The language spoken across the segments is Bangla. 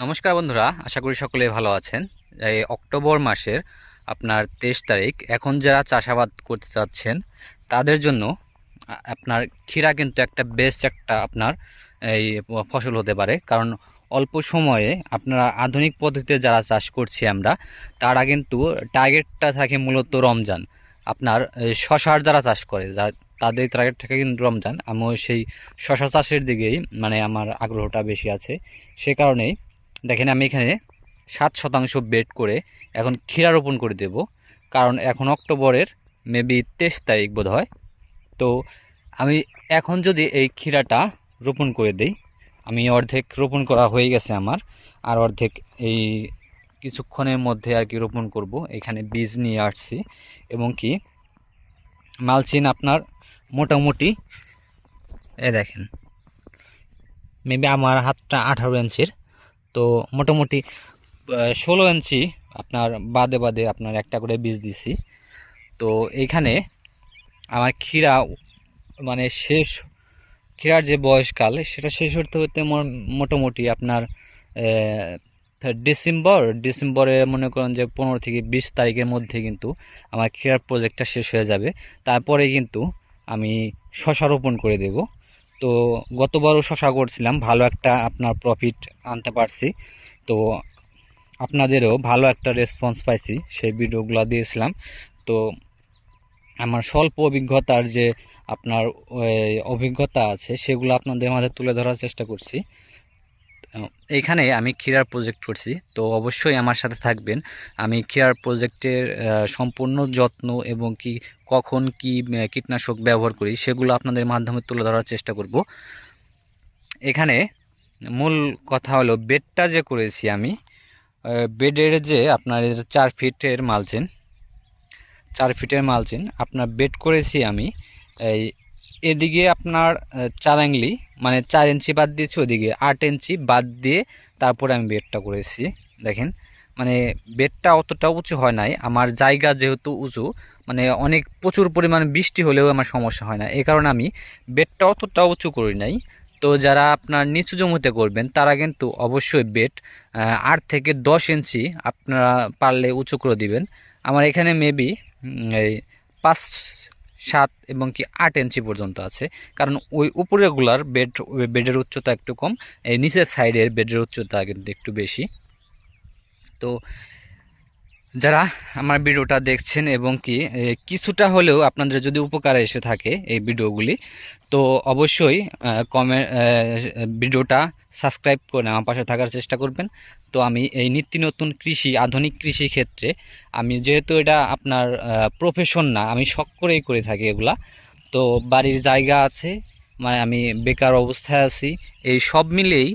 নমস্কার বন্ধুরা, আশা করি সকলে ভালো আছেন। এই অক্টোবর মাসের আপনার তেইশ তারিখ, এখন যারা চাষাবাদ করতে চাচ্ছেন, তাদের জন্য আপনার ক্ষীরা কিন্তু একটা বেস্ট একটা আপনার এই ফসল হতে পারে। কারণ অল্প সময়ে আপনারা আধুনিক পদ্ধতিতে যারা চাষ করছি আমরা, তারা কিন্তু টার্গেটটা থাকে মূলত রমজান। আপনার শশার যারা চাষ করে, যা, তাদের টার্গেট থাকে কিন্তু রমজান। আমিও সেই শশা চাষের দিকেই মানে আমার আগ্রহটা বেশি আছে। সে কারণেই দেখেন আমি এখানে সাত শতাংশ বেড করে এখন ক্ষীরা রোপণ করে দেব, কারণ এখন অক্টোবরের মেবি তেইশ তারিখ বোধ হয় তো আমি এখন যদি এই ক্ষীরাটা রোপণ করে দিই, আমি অর্ধেক রোপণ করা হয়ে গেছে আমার, আর অর্ধেক এই কিছুক্ষণের মধ্যে আর কি রোপণ করব, এখানে বীজ নিয়ে আসছি। এবং কি মালচিন আপনার মোটামুটি এ দেখেন, মেবি আমার হাতটা আঠারো ইঞ্চির। তো মোটামুটি ষোলো ইঞ্চি আপনার বাদে বাদে আপনার একটা করে বীজ দিছি। তো এইখানে আমার ক্ষীরা মানে শেষ, ক্ষীরার যে বয়সকাল, সেটা শেষ হতে হতে মোটামুটি আপনার ডিসেম্বর, ডিসেম্বরে মনে করেন যে পনেরো থেকে বিশ তারিখের মধ্যে কিন্তু আমার ক্ষীরার প্রজেক্টটা শেষ হয়ে যাবে। তারপরে কিন্তু আমি শশা রোপণ করে দেব। তো গতবারও শশা করছিলাম, ভালো একটা আপনার প্রফিট আনতে পারছি। তো আপনাদেরও ভালো একটা রেসপন্স পাইছি, সেই ভিডিওগুলো দিয়েছিলাম। তো আমার স্বল্প অভিজ্ঞতার যে আপনার অভিজ্ঞতা আছে, সেগুলো আপনাদের মাঝে তুলে ধরার চেষ্টা করছি। এইখানে আমি ক্ষীরার প্রজেক্ট করছি, তো অবশ্যই আমার সাথে থাকবেন। আমি ক্ষীরার প্রজেক্টের সম্পূর্ণ যত্ন এবং কি, কখন কি কীটনাশক ব্যবহার করি, সেগুলো আপনাদের মাধ্যমে তুলে ধরার চেষ্টা করব। এখানে মূল কথা হলো বেডটা যে করেছি আমি বেডের যে আপনার চার ফিটের মালচিন, চার ফিটের মালচিন, আপনার বেড করেছি আমি এই এদিকে আপনার চার আংলি মানে চার ইঞ্চি বাদ দিয়েছি, ওদিকে আট ইঞ্চি বাদ দিয়ে তারপরে আমি বেডটা করেছি। দেখেন মানে বেডটা অতটা উঁচু হয় নাই, আমার জায়গা যেহেতু উঁচু মানে অনেক প্রচুর পরিমাণে বৃষ্টি হলেও আমার সমস্যা হয় না। এই কারণে আমি বেডটা অতটা উঁচু করি নাই। তো যারা আপনার নিচু জমিতে করবেন, তারা কিন্তু অবশ্যই বেড আট থেকে দশ ইঞ্চি আপনারা পারলে উঁচু করে দিবেন। আমার এখানে মেবি এই পাঁচ সাত এবং কি আট ইঞ্চি পর্যন্ত আছে। কারণ ওই উপরেগুলার বেড, বেডের উচ্চতা একটু কম, এই নিচের সাইডের বেডের উচ্চতা কিন্তু একটু বেশি। তো যারা আমার ভিডিওটা দেখছেন এবং কি কিছুটা হলেও আপনাদের যদি উপকারে এসে থাকে এই ভিডিওগুলি, তো অবশ্যই কমে ভিডিওটা সাবস্ক্রাইব করে আমার পাশে থাকার চেষ্টা করবেন। তো আমি এই নিত্য নতুন কৃষি, আধুনিক কৃষি ক্ষেত্রে আমি যেহেতু এটা আপনার প্রফেশন না, আমি শখ করেই করে থাকি এগুলা, তো বাড়ির জায়গা আছে মানে আমি বেকার অবস্থায় আছি, এই সব মিলেই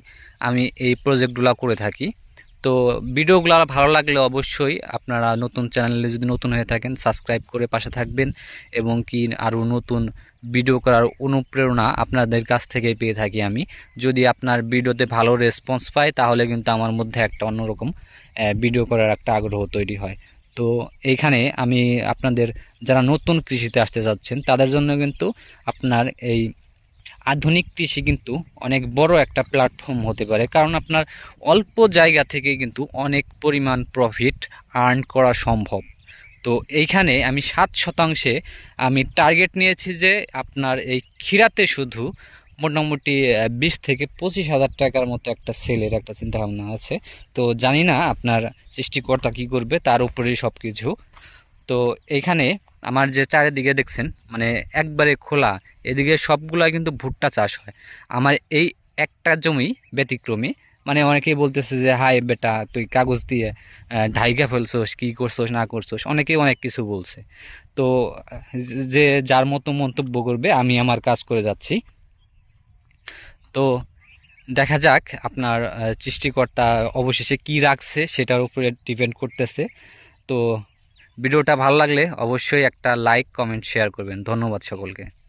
আমি এই প্রজেক্টগুলো করে থাকি। তো ভিডিওগুলো ভালো লাগলে অবশ্যই আপনারা নতুন চ্যানেলে যদি নতুন হয়ে থাকেন সাবস্ক্রাইব করে পাশে থাকবেন এবং কি আরও নতুন ভিডিও করার অনুপ্রেরণা আপনাদের কাছ থেকেই পেয়ে থাকি আমি। যদি আপনার ভিডিওতে ভালো রেসপন্স পাই তাহলে কিন্তু আমার মধ্যে একটা অন্যরকম ভিডিও করার একটা আগ্রহ তৈরি হয়। তো এইখানে আমি আপনাদের, যারা নতুন কৃষিতে আসতে যাচ্ছেন, তাদের জন্য কিন্তু আপনার এই আধুনিক কৃষি কিন্তু অনেক বড় একটা প্ল্যাটফর্ম হতে পারে। কারণ আপনার অল্প জায়গা থেকে কিন্তু অনেক পরিমাণ প্রফিট আর্ন করা সম্ভব। তো এইখানে আমি সাত শতাংশে আমি টার্গেট নিয়েছি যে আপনার এই ক্ষীরাতে শুধু মোটামুটি বিশ থেকে পঁচিশ হাজার টাকার মতো একটা সেলের একটা চিন্তাভাবনা আছে। তো জানি না আপনার সৃষ্টিকর্তা কী করবে, তার উপরেই সব কিছু তো এইখানে আমার যে চারিদিকে দেখছেন মানে একবারে খোলা, এদিকে সবগুলা কিন্তু ভুট্টা চাষ হয়। আমার এই একটা জমি ব্যতিক্রমী মানে অনেকেই বলতেছে যে, হাই বেটা, তুই কাগজ দিয়ে ঢাইকা ফেলছোস, কী করছোস, না করছোস? অনেকেই অনেক কিছু বলছে। তো, যে যার মতো মন্তব্য করবে, আমি আমার কাজ করে যাচ্ছি। তো, দেখা যাক আপনার সৃষ্টিকর্তা অবশেষে কি রাখছে, সেটার উপরে ডিপেন্ড করতেছে। তো ভিডিওটা ভালো লাগলে অবশ্যই একটা লাইক কমেন্ট শেয়ার করবেন। ধন্যবাদ সকলকে।